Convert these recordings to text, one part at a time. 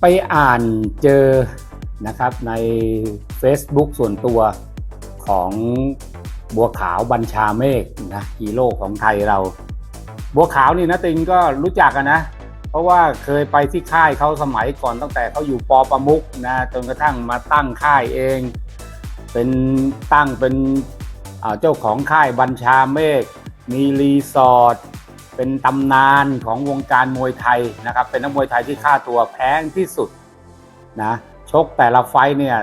ไปอ่านเจอนะครับใน Facebook ส่วนตัวของบัวขาวบัญชาเมฆนะฮีโร่ของไทยเรา บัวขาวนี่นะติงก็รู้จักกันนะ เพราะว่าเคยไปที่ค่ายเขาสมัยก่อนตั้งแต่เขาอยู่ปอประมุกนะจนกระทั่งมาตั้งค่ายเอง เป็นตั้งเป็นเจ้าของค่ายบัญชาเมฆมีรีสอร์ท เป็นตำนานของวงการมวยไทยนะครับ เป็นนักมวยไทยที่ค่าตัวแพงที่สุดนะชกแต่ละไฟเนี่ย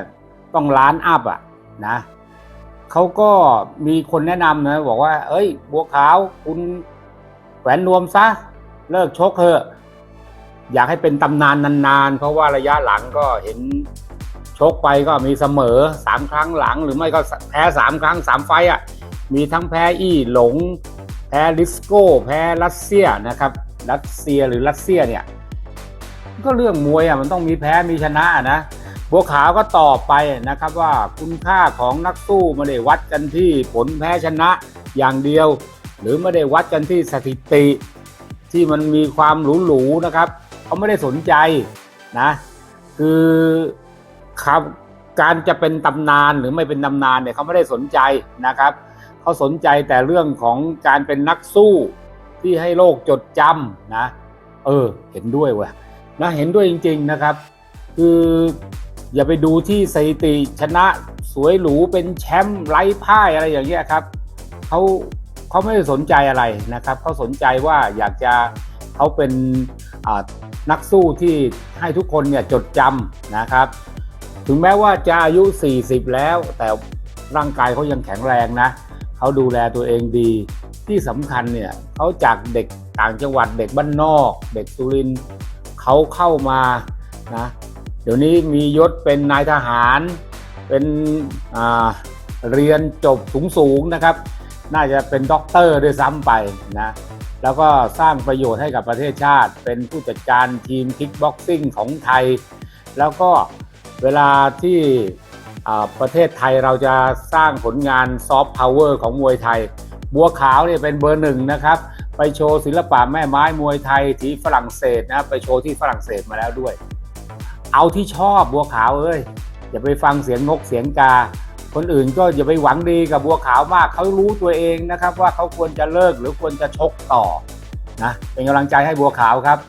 ต้องล้านอัพอะนะเขาก็มีคนแนะนำนะบอกว่า เอ้ย บัวขาวคุณแหวนนวมซะ เลิกชกเถอะอยากให้เป็นตำนานนานๆ เพราะว่าระยะหลังก็เห็นชกไปก็มีเสมอสามครั้งหลัง หรือไม่ก็แพ้สามครั้งสามไฟอะมีทั้งแพ้อี้หลง พ้ลิสโก้แพ้รัสเซียนะครับ รัสเซียหรือรัสเซียเนี่ยก็เรื่องมวยอะมันต้องมีแพ้มีชนะนะบัวขาวก็ตอบไปนะครับว่าคุณค่าของนักสู้ไม่ได้วัดกันที่ผลแพ้ชนะอย่างเดียว หรือไม่ได้วัดกันที่สถิติ ที่มันมีความหรูๆนะครับเขาไม่ได้สนใจนะคือครับการจะเป็นตำนานหรือไม่เป็นตำนานเนี่ยเขาไม่ได้สนใจนะครับ เขาสนใจแต่เรื่องของการเป็นนักสู้ที่ให้โลกจดจำนะ เออ เห็นด้วยเว้ยนะเห็นด้วยจริง ๆนะครับ คืออย่าไปดูที่สถิติชนะสวยหรูเป็นแชมป์ไร้พ่ายอะไรอย่างเงี้ยครับเขาเขาไม่ได้สนใจอะไรนะครับเขาสนใจว่าอยากจะเขาเป็นนักสู้ที่ให้ทุกคนเนี่ยจดจำนะครับ ถึงแม้ว่าจะอายุ 40 แล้ว แต่ร่างกายเขายังแข็งแรงนะ เขาดูแลตัวเองดี ที่สำคัญเนี่ยเขาจากเด็กต่างจังหวัดเด็กบ้านนอก เด็กสุรินเขาเข้ามานะเดี๋ยวนี้มียศเป็นนายทหาร เป็นเรียนจบสูงๆนะครับ น่าจะเป็นด็อกเตอร์ด้วยซ้ำไปนะแล้วก็สร้างประโยชน์ให้กับประเทศชาติ เป็นผู้จัดการทีมคิกบ็อกซิ่งของไทย แล้วก็เวลาที่ ประเทศไทยเราจะสร้างผลงานซอฟต์พาวเวอร์ของมวยไทย บัวขาวเนี่ยเป็นเบอร์หนึ่งนะครับ ไปโชว์ศิลปะแม่ไม้มวยไทยที่ฝรั่งเศสนะไปโชว์ที่ฝรั่งเศสมาแล้วด้วย เอาที่ชอบบัวขาวเอ้ยอย่าไปฟังเสียงนกเสียงกา คนอื่นก็อย่าไปหวังดีกับบัวขาวมากเขารู้ตัวเองนะครับ ว่าเขาควรจะเลิกหรือควรจะชกต่อนะเป็นกำลังใจให้บัวขาวครับ